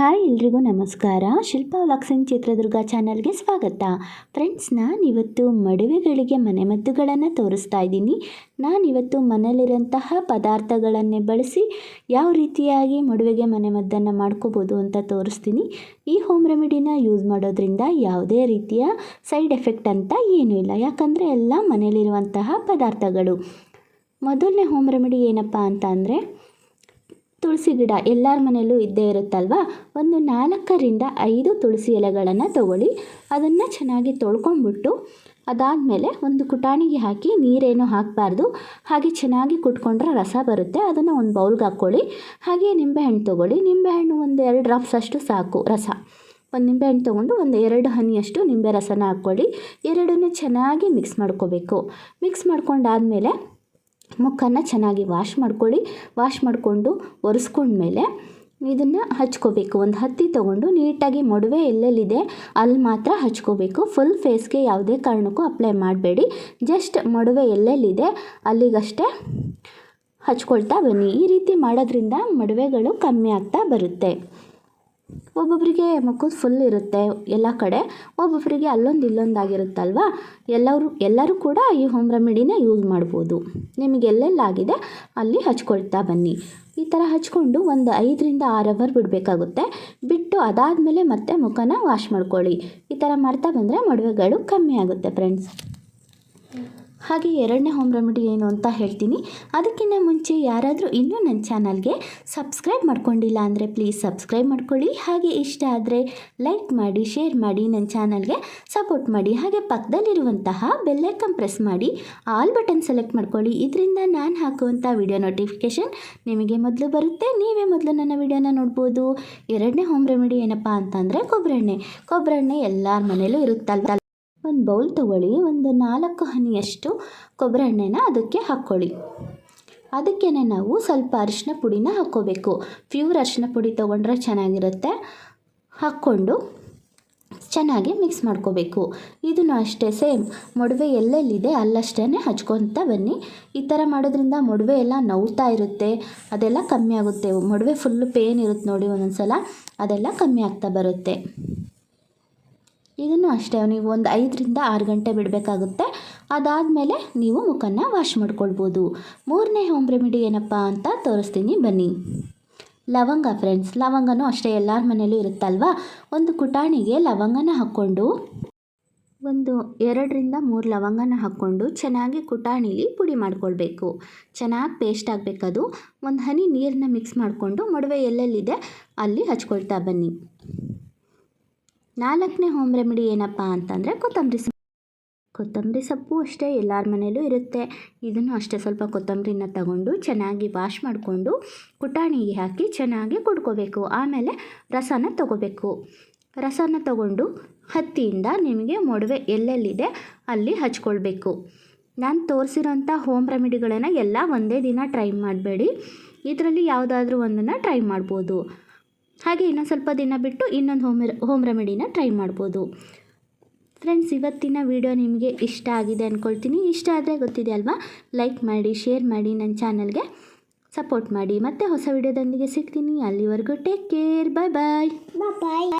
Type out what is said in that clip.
Hi ಎಲ್ರಿಗೂ ನಮಸ್ಕಾರ. ಶಿಲ್ಪಾ ವ್ಲಾಗ್ಸಿಂಗ್ ಚಿತ್ರದುರ್ಗ ಚಾನಲ್ಗೆ ಸ್ವಾಗತ. ಫ್ರೆಂಡ್ಸ್ ನಾನಿವತ್ತು ಮಡುವೆಗಳಿಗೆ ಮನೆಮದ್ದುಗಳನ್ನು ತೋರಿಸ್ತಾ ಇದ್ದೀನಿ. ನಾನಿವತ್ತು ಮನೇಲಿರೋಂತಹ ಪದಾರ್ಥಗಳನ್ನೇ ಬಳಸಿ ಯಾವ ರೀತಿಯಾಗಿ ಮಡುವೆಗೆ ಮನೆಮದ್ದನ್ನು ಮಾಡ್ಕೋಬೋದು ಅಂತ ತೋರಿಸ್ತೀನಿ. ಈ ಹೋಮ್ ರೆಮಿಡಿನ ಯೂಸ್ ಮಾಡೋದ್ರಿಂದ ಯಾವುದೇ ರೀತಿಯ ಸೈಡ್ ಎಫೆಕ್ಟ್ ಅಂತ ಏನೂ ಇಲ್ಲ. ಯಾಕಂದರೆ ಎಲ್ಲ ಮನೇಲಿರುವಂತಹ ಪದಾರ್ಥಗಳು. ಮೊದಲನೇ ಹೋಮ್ ರೆಮಿಡಿ ಏನಪ್ಪ ಅಂತ ಅಂದರೆ ತುಳಸಿ ಗಿಡ ಎಲ್ಲರ ಮನೆಯಲ್ಲೂ ಇದ್ದೇ ಇರುತ್ತಲ್ವ? ಒಂದು ನಾಲ್ಕರಿಂದ ಐದು ತುಳಸಿ ಎಲೆಗಳನ್ನು ತಗೊಳ್ಳಿ. ಅದನ್ನು ಚೆನ್ನಾಗಿ ತೊಳ್ಕೊಂಡ್ಬಿಟ್ಟು ಅದಾದಮೇಲೆ ಒಂದು ಕುಟಾಣಿಗೆ ಹಾಕಿ ನೀರೇನು ಹಾಕಬಾರ್ದು. ಹಾಗೆ ಚೆನ್ನಾಗಿ ಕುಟ್ಕೊಂಡ್ರೆ ರಸ ಬರುತ್ತೆ. ಅದನ್ನು ಒಂದು ಬೌಲ್ಗೆ ಹಾಕ್ಕೊಳ್ಳಿ. ಹಾಗೆ ನಿಂಬೆಹಣ್ಣು ತೊಗೊಳ್ಳಿ. ನಿಂಬೆಹಣ್ಣು ಒಂದು ಎರಡು ಡ್ರಾಪ್ಸ್ ಅಷ್ಟು ಸಾಕು ರಸ. ಒಂದು ನಿಂಬೆಹಣ್ಣು ತೊಗೊಂಡು ಒಂದು ಎರಡು ಹನಿಯಷ್ಟು ನಿಂಬೆ ರಸನ ಹಾಕ್ಕೊಳ್ಳಿ. ಎರಡನ್ನೂ ಚೆನ್ನಾಗಿ ಮಿಕ್ಸ್ ಮಾಡ್ಕೋಬೇಕು. ಮಿಕ್ಸ್ ಮಾಡ್ಕೊಂಡಾದಮೇಲೆ ಮುಖನ ಚೆನ್ನಾಗಿ ವಾಶ್ ಮಾಡ್ಕೊಳ್ಳಿ. ವಾಶ್ ಮಾಡಿಕೊಂಡು ಒರೆಸ್ಕೊಂಡ್ಮೇಲೆ ಇದನ್ನು ಹಚ್ಕೋಬೇಕು. ಒಂದು ಹತ್ತಿ ತೊಗೊಂಡು ನೀಟಾಗಿ ಮೊಡವೆ ಎಲ್ಲೆಲ್ಲಿದೆ ಅಲ್ಲಿ ಮಾತ್ರ ಹಚ್ಕೋಬೇಕು. ಫುಲ್ ಫೇಸ್ಗೆ ಯಾವುದೇ ಕಾರಣಕ್ಕೂ ಅಪ್ಲೈ ಮಾಡಬೇಡಿ. ಜಸ್ಟ್ ಮೊಡವೆ ಎಲ್ಲೆಲ್ಲಿದೆ ಅಲ್ಲಿಗಷ್ಟೇ ಹಚ್ಕೊಳ್ತಾ ಬನ್ನಿ. ಈ ರೀತಿ ಮಾಡೋದ್ರಿಂದ ಮೊಡವೆಗಳು ಕಮ್ಮಿ ಆಗ್ತಾ ಬರುತ್ತೆ. ಒಬ್ಬೊಬ್ಬರಿಗೆ ಮುಖದ ಫುಲ್ ಇರುತ್ತೆ ಎಲ್ಲ ಕಡೆ. ಒಬ್ಬೊಬ್ಬರಿಗೆ ಅಲ್ಲೊಂದು ಇಲ್ಲೊಂದಾಗಿರುತ್ತಲ್ವ ಎಲ್ಲರೂ ಎಲ್ಲರೂ ಕೂಡ ಈ ಹೋಮ್ ರೆಮಿಡಿನ ಯೂಸ್ ಮಾಡ್ಬೋದು. ನಿಮಗೆ ಎಲ್ಲೆಲ್ಲಾಗಿದೆ ಅಲ್ಲಿ ಹಚ್ಕೊಳ್ತಾ ಬನ್ನಿ. ಈ ಥರ ಹಚ್ಕೊಂಡು ಒಂದು ಐದರಿಂದ ಆರು ಅವರ್ ಬಿಡಬೇಕಾಗುತ್ತೆ. ಬಿಟ್ಟು ಅದಾದಮೇಲೆ ಮತ್ತೆ ಮುಖನ ವಾಶ್ ಮಾಡ್ಕೊಳ್ಳಿ. ಈ ಥರ ಮಾಡ್ತಾ ಬಂದರೆ ಮೊಡವೆಗಳು ಕಮ್ಮಿ ಆಗುತ್ತೆ ಫ್ರೆಂಡ್ಸ್ ಹಾಗೆ ಎರಡನೇ ಹೋಮ್ ರೆಮಿಡಿ ಏನು ಅಂತ ಹೇಳ್ತೀನಿ. ಅದಕ್ಕಿಂತ ಮುಂಚೆ ಯಾರಾದರೂ ಇನ್ನೂ ನನ್ನ ಚಾನಲ್ಗೆ ಸಬ್ಸ್ಕ್ರೈಬ್ ಮಾಡ್ಕೊಂಡಿಲ್ಲ ಅಂದರೆ ಪ್ಲೀಸ್ ಸಬ್ಸ್ಕ್ರೈಬ್ ಮಾಡ್ಕೊಳ್ಳಿ. ಹಾಗೆ ಇಷ್ಟ ಆದರೆ ಲೈಕ್ ಮಾಡಿ ಶೇರ್ ಮಾಡಿ, ನನ್ನ ಚಾನಲ್ಗೆ ಸಪೋರ್ಟ್ ಮಾಡಿ. ಹಾಗೆ ಪಕ್ಕದಲ್ಲಿರುವಂತಹ ಬೆಲ್ಲೈಕನ್ ಪ್ರೆಸ್ ಮಾಡಿ ಆಲ್ ಬಟನ್ ಸೆಲೆಕ್ಟ್ ಮಾಡ್ಕೊಳ್ಳಿ. ಇದರಿಂದ ನಾನು ಹಾಕುವಂಥ ವಿಡಿಯೋ ನೋಟಿಫಿಕೇಷನ್ ನಿಮಗೆ ಮೊದಲು ಬರುತ್ತೆ. ನೀವೇ ಮೊದಲು ನನ್ನ ವಿಡಿಯೋನ ನೋಡ್ಬೋದು. ಎರಡನೇ ಹೋಮ್ ರೆಮಿಡಿ ಏನಪ್ಪ ಅಂತಂದರೆ ಕೊಬ್ಬರೆಣ್ಣೆ ಕೊಬ್ಬರೆಣ್ಣೆ ಎಲ್ಲರ ಮನೆಯಲ್ಲೂ ಇರುತ್ತಲ್ಲ ಒಂದು ಬೌಲ್ ತಗೊಳ್ಳಿ, ಒಂದು ನಾಲ್ಕು ಹನಿಯಷ್ಟು ಕೊಬ್ಬರಿ ಎಣ್ಣೆನ ಅದಕ್ಕೆ ಹಾಕ್ಕೊಳ್ಳಿ. ಅದಕ್ಕೆ ನಾವು ಸ್ವಲ್ಪ ಅರಿಶಿನ ಪುಡಿನ ಹಾಕ್ಕೋಬೇಕು. ಪ್ಯೂರ್ ಅರಿಶಿನ ಪುಡಿ ತೊಗೊಂಡ್ರೆ ಚೆನ್ನಾಗಿರುತ್ತೆ. ಹಾಕ್ಕೊಂಡು ಚೆನ್ನಾಗಿ ಮಿಕ್ಸ್ ಮಾಡ್ಕೋಬೇಕು. ಇದನ್ನು ಅಷ್ಟೇ ಸೇಮ್ ಮೊಡವೆ ಎಲ್ಲೆಲ್ಲಿದೆ ಅಲ್ಲಷ್ಟೇ ಹಚ್ಕೊತ ಬನ್ನಿ. ಈ ಥರ ಮಾಡೋದ್ರಿಂದ ಮೊಡವೆ ಎಲ್ಲ ನೋವ್ತಾ ಇರುತ್ತೆ. ಅದೆಲ್ಲ ಕಮ್ಮಿ ಆಗುತ್ತೆ. ಮೊಡವೆ ಫುಲ್ಲು ಪೇನ್ ಇರುತ್ತೆ ನೋಡಿ ಒಂದೊಂದು ಸಲ ಅದೆಲ್ಲ ಕಮ್ಮಿ ಆಗ್ತಾ ಬರುತ್ತೆ. ಇದನ್ನು ಅಷ್ಟೇ, ನೀವು ಒಂದು ಐದರಿಂದ ಆರು ಗಂಟೆ ಬಿಡಬೇಕಾಗುತ್ತೆ. ಅದಾದಮೇಲೆ ನೀವು ಮುಖನ ವಾಶ್ ಮಾಡ್ಕೊಳ್ಬೋದು. ಮೂರನೇ ಹೋಮ್ ರೆಮಿಡಿ ಏನಪ್ಪ ಅಂತ ತೋರಿಸ್ತೀನಿ, ಬನ್ನಿ. ಲವಂಗ ಫ್ರೆಂಡ್ಸ್ ಲವಂಗನೂ ಅಷ್ಟೇ ಎಲ್ಲರ ಮನೇಲೂ ಇರುತ್ತಲ್ವಾ? ಒಂದು ಕುಟಾಣಿಗೆ ಲವಂಗನ ಹಾಕ್ಕೊಂಡು, ಒಂದು ಎರಡರಿಂದ ಮೂರು ಲವಂಗನ ಹಾಕ್ಕೊಂಡು ಚೆನ್ನಾಗಿ ಕುಟಾಣಿಲಿ ಪುಡಿ ಮಾಡ್ಕೊಳ್ಬೇಕು. ಚೆನ್ನಾಗಿ ಪೇಸ್ಟ್ ಆಗಬೇಕದು. ಒಂದು ಹನಿ ನೀರನ್ನ ಮಿಕ್ಸ್ ಮಾಡಿಕೊಂಡು, ಮೊಡವೆ ಎಲ್ಲೆಲ್ಲಿದೆ ಅಲ್ಲಿ ಹಚ್ಕೊಳ್ತಾ ಬನ್ನಿ. ನಾಲ್ಕನೇ ಹೋಮ್ ರೆಮಿಡಿ ಏನಪ್ಪ ಅಂತಂದರೆ ಕೊತ್ತಂಬರಿ ಕೊತ್ತಂಬರಿ ಸೊಪ್ಪು ಅಷ್ಟೇ ಎಲ್ಲರ ಮನೇಲೂ ಇರುತ್ತೆ. ಇದನ್ನು ಅಷ್ಟೇ ಸ್ವಲ್ಪ ಕೊತ್ತಂಬರಿನ ತಗೊಂಡು ಚೆನ್ನಾಗಿ ವಾಶ್ ಮಾಡಿಕೊಂಡು ಕುಟಾಣಿಗೆ ಹಾಕಿ ಚೆನ್ನಾಗಿ ಕುಡ್ಕೋಬೇಕು. ಆಮೇಲೆ ರಸನ ತಗೋಬೇಕು. ರಸನ ತಗೊಂಡು ಹತ್ತಿಯಿಂದ ನಿಮಗೆ ಮೊಡವೆ ಎಲ್ಲೆಲ್ಲಿದೆ ಅಲ್ಲಿ ಹಚ್ಕೊಳ್ಬೇಕು. ನಾನು ತೋರಿಸಿರೋಂಥ ಹೋಮ್ ರೆಮಿಡಿಗಳನ್ನು ಎಲ್ಲ ಒಂದೇ ದಿನ ಟ್ರೈ ಮಾಡಬೇಡಿ. ಇದರಲ್ಲಿ ಯಾವುದಾದ್ರೂ ಒಂದನ್ನು ಟ್ರೈ ಮಾಡ್ಬೋದು. ಹಾಗೆ ಇನ್ನೊಂದು ಸ್ವಲ್ಪ ದಿನ ಬಿಟ್ಟು ಇನ್ನೊಂದು ಹೋಮ್ ಹೋಮ್ ರೆಮಿಡಿನ ಟ್ರೈ ಮಾಡ್ಬೋದು. ಫ್ರೆಂಡ್ಸ್ ಇವತ್ತಿನ ವಿಡಿಯೋ ನಿಮಗೆ ಇಷ್ಟ ಆಗಿದೆ ಅಂದ್ಕೊಳ್ತೀನಿ ಇಷ್ಟ ಆದರೆ ಗೊತ್ತಿದೆ ಅಲ್ವಾ? ಲೈಕ್ ಮಾಡಿ ಶೇರ್ ಮಾಡಿ ನನ್ನ ಚಾನಲ್ಗೆ ಸಪೋರ್ಟ್ ಮಾಡಿ. ಮತ್ತೆ ಹೊಸ ವಿಡಿಯೋದೊಂದಿಗೆ ಸಿಗ್ತೀನಿ. ಅಲ್ಲಿವರೆಗೂ ಟೇಕ್ ಕೇರ್ ಬಾಯ್ ಬಾಯ್ ಬಾಯ್